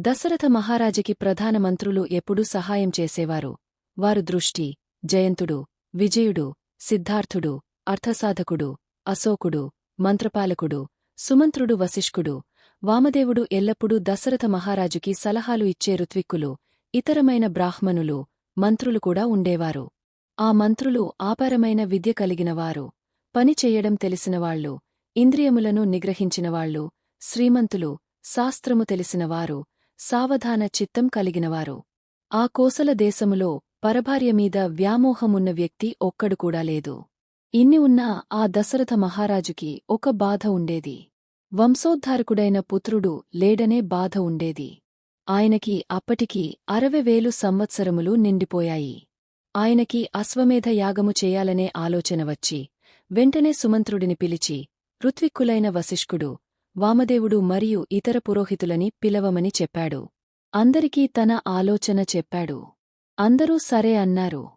దశరథ మహారాజుకి ప్రధానమంత్రులు ఎప్పుడూ సహాయం చేసేవారు. వారు దృష్టి జయంతుడు విజయుడు సిద్ధార్థుడు అర్థసాధకుడు అశోకుడు మంత్రపాలకుడు సుమంత్రుడు వశిష్కుడు వామదేవుడు ఎల్లప్పుడూ దశరథ మహారాజుకి సలహాలు ఇచ్చే ఋత్విక్కులు ఇతరమైన బ్రాహ్మణులు మంత్రులు కూడా ఉండేవారు. ఆ మంత్రులు ఆపారమైన విద్య కలిగినవారు. పని తెలిసినవాళ్ళు ఇంద్రియములను నిగ్రహించినవాళ్ళు శ్రీమంతులు శాస్త్రము తెలిసినవారు సావధాన చిత్తం కలిగినవారు. ఆ కోసల దేశములో పరభార్యమీద వ్యామోహమున్న వ్యక్తి ఒక్కడుకూడా లేదు. ఇన్ని ఉన్నా ఆ దశరథ మహారాజుకి ఒక బాధ ఉండేది. వంశోద్ధారకుడైన పుత్రుడు లేడనే బాధ ఉండేది. ఆయనకి అప్పటికి అరవై వేలు సంవత్సరములు నిండిపోయాయి. ఆయనకి అశ్వమేధ యాగము చేయాలనే ఆలోచన వచ్చి వెంటనే సుమంత్రుడిని పిలిచి ఋత్విక్కులైన వశిష్కుడు వామదేవుడు మరియు ఇతర పురోహితులని పిలవమని చెప్పాడు. అందరికీ తన ఆలోచన చెప్పాడు. అందరూ సరే అన్నారు.